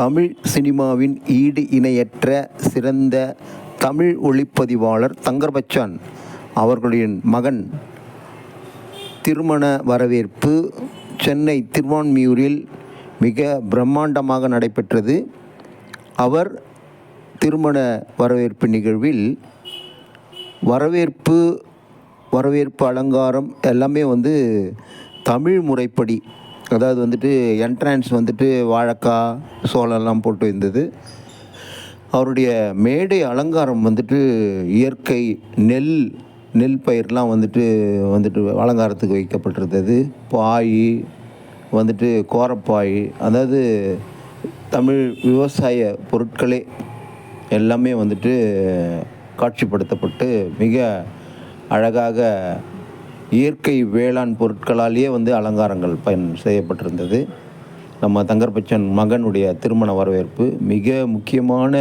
தமிழ் சினிமாவின் ஈடு இணையற்ற சிறந்த தமிழ் ஒளிப்பதிவாளர் தங்கர்பச்சான் அவர்களின் மகன். திருமண வரவேற்பு சென்னை திருவான்மியூரில் மிக பிரம்மாண்டமாக நடைபெற்றது. அவர் திருமண வரவேற்பு நிகழ்வில் வரவேற்பு வரவேற்பு அலங்காரம் எல்லாமே வந்து தமிழ் முறைப்படி அதாவது வந்துட்டு என்ட்ரன்ஸ் வந்துட்டு வாழைக்காய் சோளம்லாம் போட்டு இருந்தது. அவருடைய மேடை அலங்காரம் வந்துட்டு இயற்கை நெல் நெல் பயிர்லாம் வந்துட்டு வந்துட்டு அலங்காரத்துக்கு வைக்கப்பட்டிருந்தது. பாய் வந்துட்டு கோரப்பாய் அதாவது தமிழ் விவசாய பொருட்களே எல்லாமே வந்துட்டு காட்சிப்படுத்தப்பட்டு மிக அழகாக இயற்கை வேளாண் பொருட்களாலேயே வந்து அலங்காரங்கள் பயன் செய்யப்பட்டிருந்தது. நம்ம தங்கர்பச்சன் மகனுடைய திருமண வரவேற்பு. மிக முக்கியமான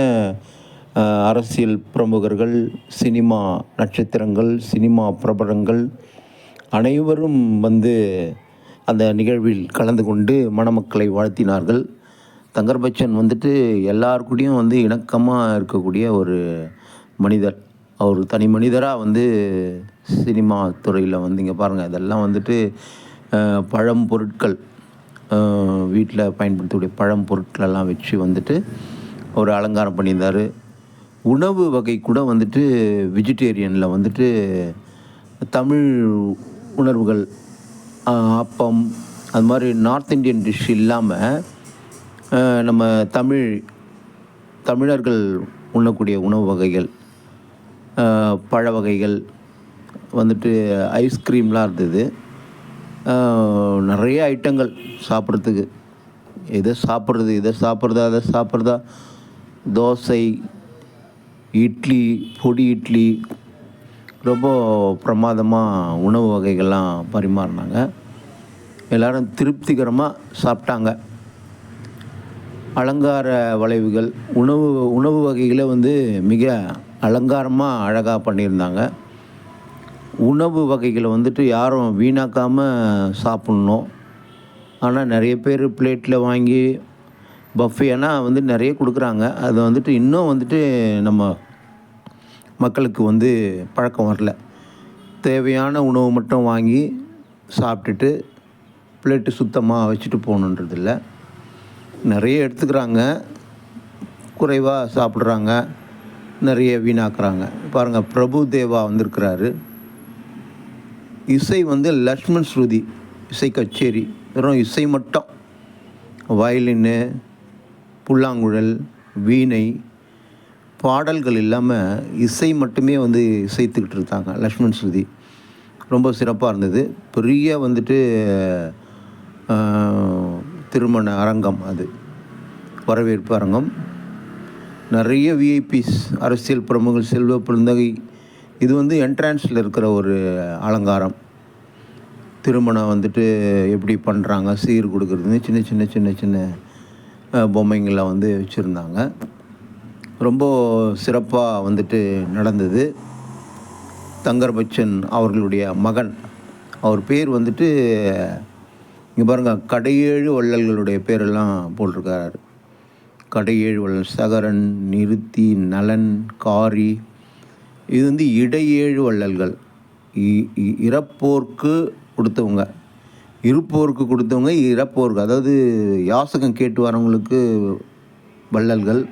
அரசியல் பிரமுகர்கள் சினிமா நட்சத்திரங்கள் சினிமா பிரபலங்கள் அனைவரும் வந்து அந்த நிகழ்வில் கலந்து கொண்டு மணமக்களை வாழ்த்தினார்கள். தங்கர்பச்சன் வந்துட்டு எல்லாருக்கூடயும் வந்து இணக்கமாக இருக்கக்கூடிய ஒரு மனிதர். அவர் தனி மனிதராக வந்து சினிமா துறையில் வந்து இங்கே பாருங்கள் இதெல்லாம் வந்துட்டு பழம் பொருட்கள். வீட்டில் பயன்படுத்தக்கூடிய பழம் பொருட்களெல்லாம் வச்சு வந்துட்டு ஒரு அலங்காரம் பண்ணியிருந்தார். உணவு வகை கூட வந்துட்டு வெஜிடேரியனில் வந்துட்டு தமிழ் உணர்வுகள் அப்பம் அது மாதிரி நார்த் இந்தியன் டிஷ் இல்லாமல் நம்ம தமிழ் தமிழர்கள் உண்ணக்கூடிய உணவு வகைகள் பழ வகைகள் வந்துட்டு ஐஸ்கிரீம்லாம் இருந்தது. நிறைய ஐட்டங்கள் சாப்பிட்றதுக்கு. எதை சாப்பிட்றது இதை சாப்பிட்றதா அதை சாப்பிட்றதா? தோசை இட்லி பொடி இட்லி. ரொம்ப பிரமாதமாக உணவு வகைகள்லாம் பரிமாறினாங்க. எல்லோரும் திருப்திகரமாக சாப்பிட்டாங்க. அலங்கார வளைவுகள் உணவு உணவு வகைகளை வந்து மிக அலங்காரமாக அழகாக பண்ணியிருந்தாங்க. உணவு வகைகளை வந்துட்டு யாரும் வீணாக்காமல் சாப்பிட்ணும். ஆனால் நிறைய பேர் பிளேட்டில் வாங்கி பஃபேனா வந்து நிறைய கொடுக்குறாங்க. அது வந்துட்டு இன்னும் வந்துட்டு நம்ம மக்களுக்கு வந்து பழக்கம் வரல. தேவையான உணவு மட்டும் வாங்கி சாப்பிட்டுட்டு பிளேட்டு சுத்தமாக வச்சுட்டு போகணுன்றதில்ல. நிறைய எடுத்துக்கிறாங்க. குறைவாக சாப்பிட்றாங்க. நிறைய வீணாக்குறாங்க. பாருங்கள் பிரபு தேவா வந்திருக்கிறாரு. இசை வந்து லக்ஷ்மண் ஸ்ருதி இசை கச்சேரி வெறும் இசை மட்டும். வயலின்னு புல்லாங்குழல் வீணை பாடல்கள் இல்லாமல் இசை மட்டுமே வந்து இசைத்துக்கிட்டு இருந்தாங்க லக்ஷ்மண் ஸ்ருதி. ரொம்ப சிறப்பாக இருந்தது. பெரிய வந்துட்டு திருமண அரங்கம் அது. வரவேற்பு அரங்கம். நிறைய விஐபிஸ் அரசியல் பிரமுகர்கள் செல்வ பிறந்தகை இது வந்து என்ட்ரான்ஸில் இருக்கிற ஒரு அலங்காரம். திருமணம் வந்துட்டு எப்படி பண்ணுறாங்க சீர் கொடுக்குறதுன்னு சின்ன சின்ன சின்ன சின்ன பொம்மைங்களை வந்து வச்சுருந்தாங்க. ரொம்ப சிறப்பாக வந்துட்டு நடந்தது. தங்கர் பச்சன் அவர்களுடைய மகன் அவர் பேர் வந்துட்டு இங்கே பாருங்கள் கடையேழு வள்ளல்களுடைய பேரெல்லாம் போட்டிருக்காரு. கடையேழு வள்ளல் சகரன் நிறுத்தி நலன் காரி இது வந்து இடையேழு வள்ளல்கள். இ- இறப்போர்க்கு கொடுத்தவங்க. இருப்போருக்கு கொடுத்தவங்க இறப்போருக்கு. அதாவது யாசகம் கேட்டு வரவங்களுக்கு வள்ளல்கள்.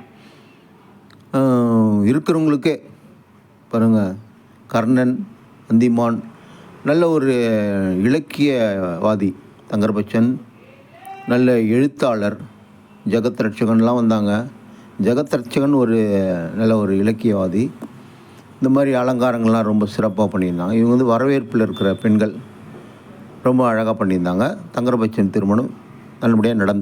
இருக்கிறவங்களுக்கே. பாருங்கள் கர்ணன் அந்திமான் நல்ல ஒரு இலக்கியவாதி தங்கர்பச்சன் நல்ல எழுத்தாளர் ஜெகத் ரட்சகன்லாம் வந்தாங்க. ஜெகத் ரட்சகன் ஒரு நல்ல ஒரு இலக்கியவாதி. இந்த மாதிரி அலங்காரங்கள்லாம் ரொம்ப சிறப்பாக பண்ணியிருந்தாங்க. இவங்க வந்து வரவேற்பில் இருக்கிற பெண்கள் ரொம்ப அழகாக பண்ணியிருந்தாங்க. தங்கரபட்சன் திருமணம் நல்லபடியாக நடந்து